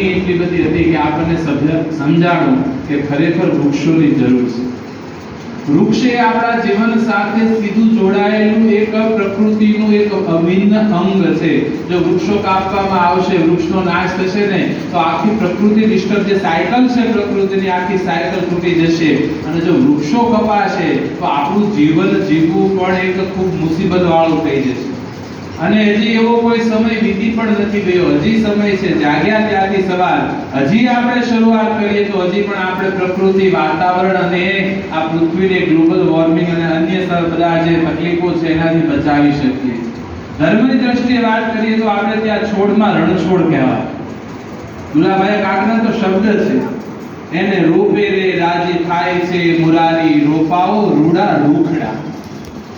ગરમી એટલી બધી હતી કે આપણને સમજાણું કે ખરેખર વૃક્ષોની જરૂર છે. વૃક્ષ આપણા જીવન સાથે સીધું જોડાયેલું એક પ્રકૃતિનું એક અભિન્ન અંગ છે. જો વૃક્ષો કાપવામાં આવશે, વૃક્ષનો નાશ થશે ને, તો આખી પ્રકૃતિ ડિસ્ટર્બ જે સાયકલ છે પ્રકૃતિની, આખી સાયકલ તૂટી જશે. અને જો વૃક્ષો કપાશે, તો આપણું જીવન જીવવું પણ એક ખૂબ મુસીબત વાળું થઈ જશે. અને હજી એવો કોઈ સમય વીતી પણ નથી ગયો. હજી સમય છે. જાગ્યા ત્યાંથી સવાર હજી આપણે શરૂઆત કરીએ તો હજી પણ આપણે પ્રકૃતિ, વાતાવરણ અને આ પૃથ્વીને ગ્લોબલ વોર્મિંગ અને અન્ય બધા જે તકલીફો છે એનાથી બચાવી શકીએ. ધર્મની દ્રષ્ટિએ વાત કરીએ તો આપણે ત્યાં છોડમાં રણછોડ કહેવાય. દુલાભાઈ કાકના તો શબ્દ છે. એને રૂપે રે રાજી થાય છે મુરારી. રોપાઓ રૂડા રૂખડા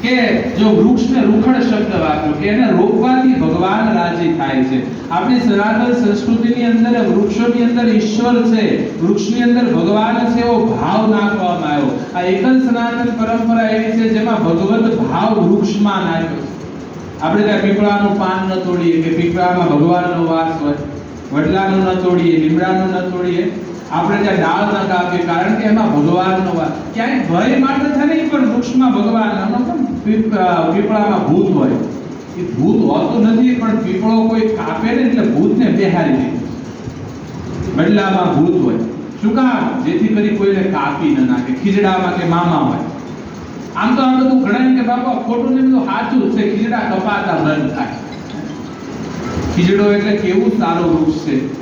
કે જો વૃક્ષને રૂખડ શબ્દ વાપર્યો એને રોપવાથી ભગવાન રાજી થાય છે. આપણી સનાતન સંસ્કૃતિની અંદર વૃક્ષોની અંદર ઈશ્વર છે. વૃક્ષની અંદર ભગવાન છે એવો ભાવ નાખવામાં આવ્યો. આ એક જ સનાતન પરંપરા એવી છે જેમાં ભગવત ભાવ વૃક્ષમાં નાખ્યો આપણે ત્યાં પીપળાનું પાન ન તોડીએ કે પીપળામાં ભગવાનનો વાસ હોય. વડલાનું ન તોડીએ, લીમડાનું ન તોડીએ. આપણે ત્યાં ડાળ ન કાપીએ, કારણ કે એમાં ભગવાનનો વાસ ક્યાંય ભય માટે થાય નહીં પણ વૃક્ષમાં ભગવાન પીપળામાં ભૂત હોય. એ ભૂત હોતું નથી, પણ પીપળો કોઈ કાપે ને એટલે ભૂતને બેહારી દે. બદલામાં ભૂત હોય. શું કામ? જેથી કરી કોઈને કાપી ન નાખે. ખીજડામાં કે મામા હોય. આમ તો આ બધું ઘણા કે બાપા, ખોટું ને બધું સાચું છે. ખીજડા કપાતા બંધ થાય. ખીજડો એટલે કેવું સારું વૃક્ષ છે?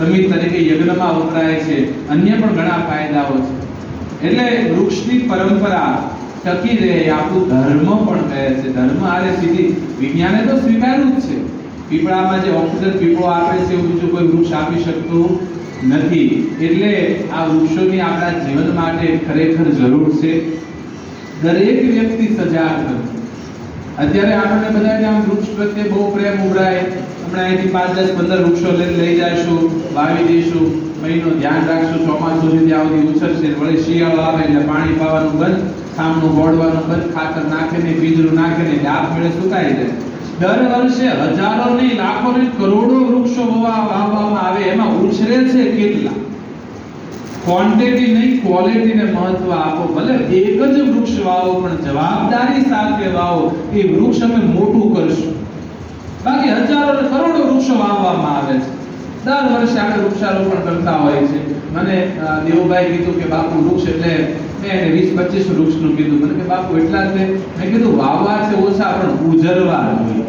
સમિત તરીકે યજ્ઞમાં વપરાય છે. અન્ય પણ ઘણા ફાયદાઓ છે. એટલે વૃક્ષની પરંપરા ટકી રહે આપણું ધર્મ પણ કહે છે. ધર્મ આરે સીધી. વિજ્ઞાને તો સ્વીકાર્યું જ છે. પીપળામાં જે ઓક્સિજન પીપળો આપે છે, એવું બીજું કોઈ વૃક્ષ આપી શકતું નથી. એટલે આ વૃક્ષોની આપણા જીવન માટે ખરેખર જરૂર છે. દરેક વ્યક્તિ સજાગ અત્યારે આપણને બધાને આમ વૃક્ષ પ્રત્યે બહુ પ્રેમ ઉભરાય. હમણાં અહીંથી પાંચ દસ પંદર વૃક્ષો લઈ જઈશું વાવી દઈશું. મહિનો ધ્યાન રાખશું, ચોમાસું સુધી આ બધી ઉછળશે વળી શિયાળો આવે એટલે પાણી પાવાનું બંધ, ખામનું બોળવાનું બંધ, ખાતર નાખે ને બીજરું નાખે ને એટલે આપમેળે સુકાઈ જાય. દર વર્ષે હજારો નહીં, લાખો નહીં, કરોડો વૃક્ષો વાવવામાં આવે. એમાં ઉછરે છે કેટલા? ક્વોન્ટિટી નહીં ક્વોલિટીને મહત્વ આપો. ભલે એક જ વૃક્ષ વાવો, પણ જવાબદારી સાથે વાવો. એ વૃક્ષ અમે મોટું કરશું. બાકી હજારો અને કરોડો વૃક્ષો વાવવામાં આવે છે. દર વર્ષે આપણે વૃક્ષારોપણ કરતા હોય છે. મને દેવુભાઈ કીધું કે બાપુ વૃક્ષ એટલે મેં એને વીસ, પચીસ વૃક્ષનું કીધું. મને કે બાપુ એટલા જ મેં કીધું વાવવા છે ઓછા, પણ ઉજરવા જોઈએ.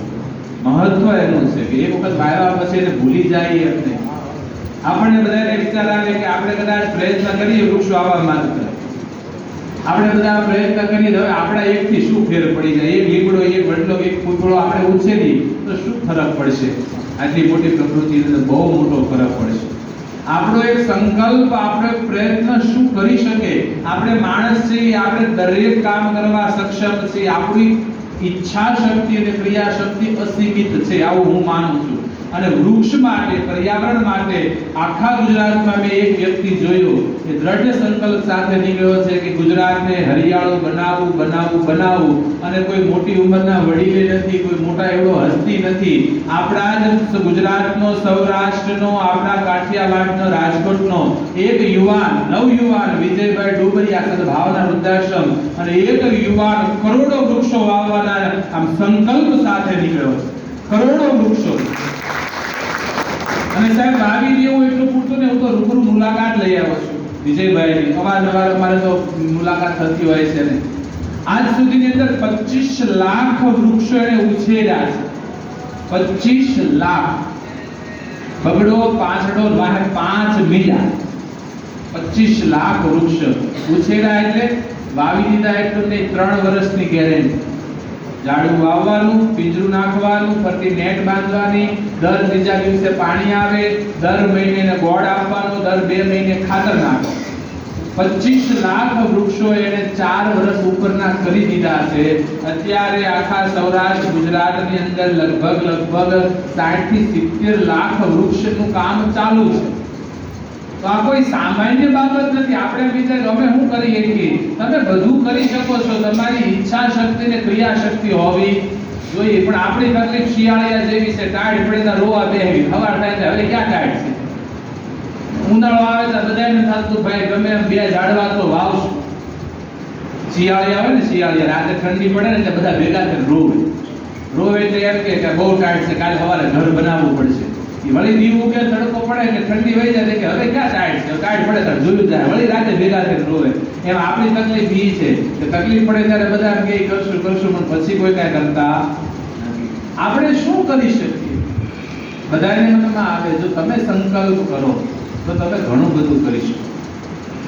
મહત્વ એનું છે કે એક વખત વાવ્યા પછી એને ભૂલી જાય એમ આપણને બધાને વિચાર આવે કે આપણે કદાચ પ્રયત્ન કરીએ વૃક્ષ વાવવા માટે. આપણે બધા પ્રયત્ન કરીએ હવે આપણા એકથી શું ફેર પડી જાય? એક લીમડો, એક વડલો, એક ફૂટડો આપણે ઉછેરી તો શું ફરક પડશે? આટલી મોટી પ્રકૃતિની બહુ મોટો ફરક પડશે. આપણો એક સંકલ્પ, આપણે પ્રયત્ન શું કરી શકે? આપણે માણસ છીએ, આપણે દરેક કામ કરવા સક્ષમ છીએ. આપણી ઈચ્છા શક્તિ અને ક્રિયા શક્તિ અસીમિત છે. આવું હું માનું છું. અને વૃક્ષ માટે, પર્યાવરણ માટે આખા ગુજરાતમાં મેં એક વ્યક્તિ જોયો કે દ્રઢ સંકલ્પ સાથે નીકળ્યો છે કે ગુજરાતને હરિયાળો બનાવવું બનાવવું બનાવવું અને કોઈ મોટી ઉંમરના વડીલે નથી, કોઈ મોટા એવડો હસ્તી નથી. આપણા જ ગુજરાતનો, સૌરાષ્ટ્રનો, આપણા કાઠિયાવાડનો, રાજકોટનો એક યુવાન નવયુવાન વિજયભાઈ ડુબરિયા સદભાવના વૃદ્ધાશ્રમ અને એક યુવાન કરોડો વૃક્ષો વાવવાના આમ સંકલ્પ સાથે નીકળ્યો છે. કરોડો વૃક્ષો. અને સાહેબ વાવી દેવું એટલું પૂરતું ને હું તો રૂબરૂ મુલાકાત લઈ આવ્યો છું. વિજયભાઈની. અવારનવાર અમારે તો મુલાકાત થતી હોય છે ને. આજ સુધીની અંદર 25 લાખ વૃક્ષો એને ઉછેર્યા છે. 25 લાખ. બગડો પાંચડો વાહે પાંચ મીલા 25 લાખ વૃક્ષ ઉછેરા એટલે વાવી દીધા એટલું નહીં, ત્રણ વર્ષની ગેરંટી. ઝાડું વાવવાનું પિંજરું નાખવાનું, ફરતી નેટ બાંધવાની, દર ત્રીજા દિવસે પાણી આવે, દર મહિને ગોળ આપવાનો, દર બે મહિને ખાતર નાખો પચીસ લાખ વૃક્ષો એને ચાર વર્ષ ઉપરના કરી દીધા છે. અત્યારે આખા સૌરાષ્ટ્ર, ગુજરાતની અંદર લગભગ લગભગ સાઠથી સિત્તેર લાખ વૃક્ષનું કામ ચાલુ છે. તો આ કોઈ સામાન્ય બાબત નથી. આપણે વિચાર અમે શું કરીએ કે તમે બધું કરી શકો છો. તમારી ઈચ્છા શક્તિ ને ક્રિયા શક્તિ હોવી જોઈએ. પણ આપણી તકલીફ શિયાળિયા જેવી છે. ટાઢ પડે રોવા બેહવી. સવાર થાય હવે ક્યાં ટાઢ છે? ઉનાળો આવે તો બધાને થતું. ભાઈ, ગમે બે ઝાડવા તો વાવશું. શિયાળી આવે ને શિયાળી રાતે ઠંડી પડે ને એટલે બધા ભેગા થઈને રોવે. રોવે એટલે એમ કે બહુ ટાઈટ છે. કાલે સવારે ઘર બનાવવું પડશે. વળી દીવું કે તડકો પડે કે ઠંડી વહી જાય કે હવે ક્યાં ટાઈટ છે? ટાઈટ પડે ત્યારે જોયું જાય. વળી રાતે ભેગા થઈને રોવે. એમ આપણી તકલીફ ઈ છે કે તકલીફ પડે ત્યારે બધા કે કરશું કરશું, પણ પછી કોઈ કાંઈ કરતા આપણે શું કરી શકીએ? બધાને મનમાં આવે જો તમે સંકલ્પ કરો, તો તમે ઘણું બધું કરી શકો.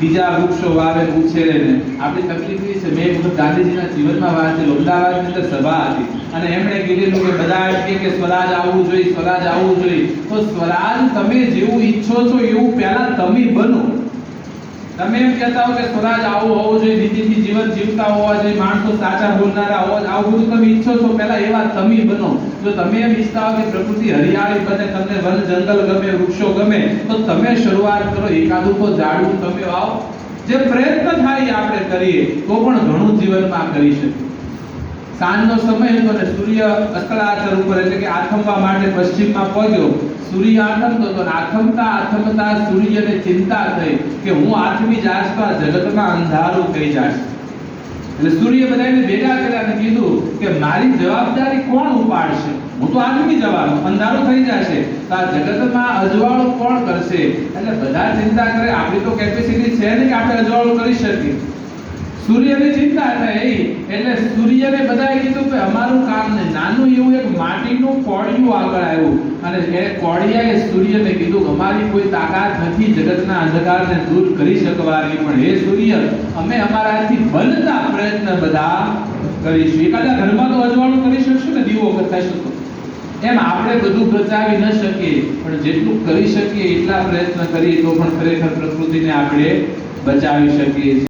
બીજા વૃક્ષો વાવે ઉછેરે ને આપણી તકલીફ એ છે. મેં વખત ગાંધીજીના જીવનમાં વાંચેલું અમદાવાદની અંદર સભા હતી. અને એમણે કીધેલું કે બધા કે કે સ્વરાજ આવવું જોઈએ, સ્વરાજ આવવું જોઈએ. તો સ્વરાજ તમે જેવું ઈચ્છો છો એવું પહેલા તમે બનો. તમે એમ કહેતા હો કે સ્વરાજ આવું હોવું જોઈએ, નીતિથી જીવન જીવતા હોવા જોઈએ, માણસો સાચા બોલનારા હોવા આવું બધું તમે ઈચ્છો છો, પહેલા એવા તમે બનો. જો તમે એમ ઈચ્છતા હો કે પ્રકૃતિ હરિયાળી બને, તમને વન જંગલ ગમે, વૃક્ષો ગમે, તો તમે શરૂઆત કરો, એકાદું તો ઝાડવું તમે વાવો જે પ્રયત્ન થાય આપણે કરીએ, તો પણ ઘણું જીવનમાં કરી શકીએ. સાંજનો સમય હતો અને સૂર્ય અસ્તરાચર ઉપર એટલે કે આથમવા માટે પશ્ચિમમાં પહોંચ્યો. સૂર્ય આથમતો હતો ને આથમતા આથમતા સૂર્યને ચિંતા થઈ કે હું આથમી જાશ તો આ જગતમાં અંધારું થઈ જાશ એટલે સૂર્ય બધાને ભેગા કર્યા અને કીધું કે મારી જવાબદારી કોણ ઉપાડશે? હું તો આદમી જવાનો, અંધારું થઈ જશે. તો આ જગતમાં અજવાળું કોણ કરશે? એટલે બધા ચિંતા કરે. આપણી તો કેપેસિટી છે નહીં કે આપણે અજવાળું કરી શકીએ. સૂર્યની ચિંતા થઈ એટલે સૂર્યને બધાએ કીધું કે અમારું કામ ને નાનું એવું એક માટીનું કોળિયું આગળ આવ્યું. અને એ કોળિયાએ સૂર્યને કીધું અમારી કોઈ તાકાત નથી જગતના અંધકારને દૂર કરી શકવાની, પણ હે સૂર્ય, અમે અમારાથી બનતા પ્રયત્ન બધા કરીશું. એકાદા ઘરમાં તો અજવાળું કરી શકશું ને દીવો થશે શકો એમ આપણે બધું બચાવી ન શકીએ, પણ જેટલું કરી શકીએ, એટલા પ્રયત્ન કરીએ તો પણ ખરેખર પ્રકૃતિને આપણે બચાવી શકીએ